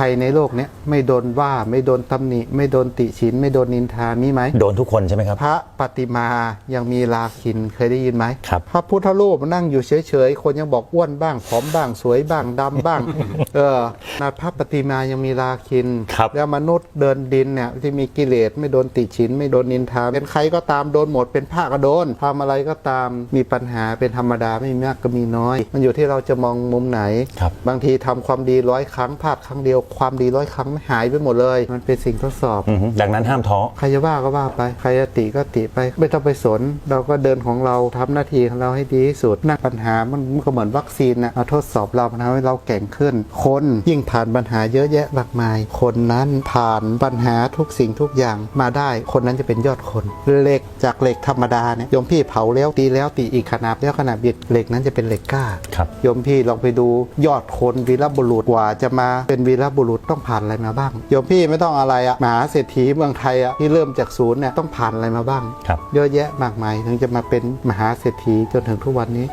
รในโลกเนี้ยไม่โดนว่าไม่โดนตำหนิ ไม่โดนติฉิน ไม่โดนนินทามีไหม โดนทุกคนใช่ไหมครับ พระปฏิมายังมีลาคินเคยได้ยินไหมครับ พระพุทธรูปนั่งอยู่เฉยๆ คนยังบอกอ้วนบ้างผอมบ้างสวยบ้างดำบ้าง เออนาพระปฏิมายังมีลาคิน ครับ แล้วมนุษย์เดินดินเนี่ยที่มีกิเลสไม่โดนติฉิน ไม่โดนนินทา เป็นใครก็ตามโดนหมดเป็นผ้าก็โดนทำอะไรก็ตามมีปัญหาเป็นธรรมดาไม่มีมากก็มีน้อย มันอยู่ที่เราจะมองมุมไหน ครับ บางทีทำความดีร้อยครั้งพลาดครั้งเดียวความดีร้อยครั้งไม่หายไปหมดเลย มันเป็นสิ่งทดสอบ อือฮึดังนั้นห้ามท้อ ใครจะว่าก็ว่าไป ใครจะติก็ติไป ไม่ต้องไปสน เราก็เดินของเราทำหน้าที่ของเราให้ดีที่สุดหน้าปัญหามันมันก็เหมือนวัคซีนนะมาทดสอบเรามันทำให้เราแก่งขึ้น คนยิ่งผ่านปัญหาเยอะแยะมากมาย คนนั้นผ่านปัญหาทุกสิ่งทุกอย่างมาได้ คนนั้นจะเป็นยอดคนเหล็กจากเหล็กธรรมดาเนี่ยโยมพี่เผาแล้วตีแล้วตีอีกขนาดแล้วขนาดบิดเหล็กนั้นจะเป็นเหล็กกล้าครับ โยมพี่ลองไปดูยอดคนวีรบุรุษกว่าจะมาเป็นวีรบุรุษต้องผ่านอะไรมาบ้างโยมพี่ไม่ต้องอะไรอะมหาเศรษฐีเมืองไทยอะที่เริ่มจากศูนย์เนี่ยต้องผ่านอะไรมาบ้าง ครับ เยอะแยะมากมายถึงจะมาเป็นมหาเศรษฐีจนถึงทุกวันนี้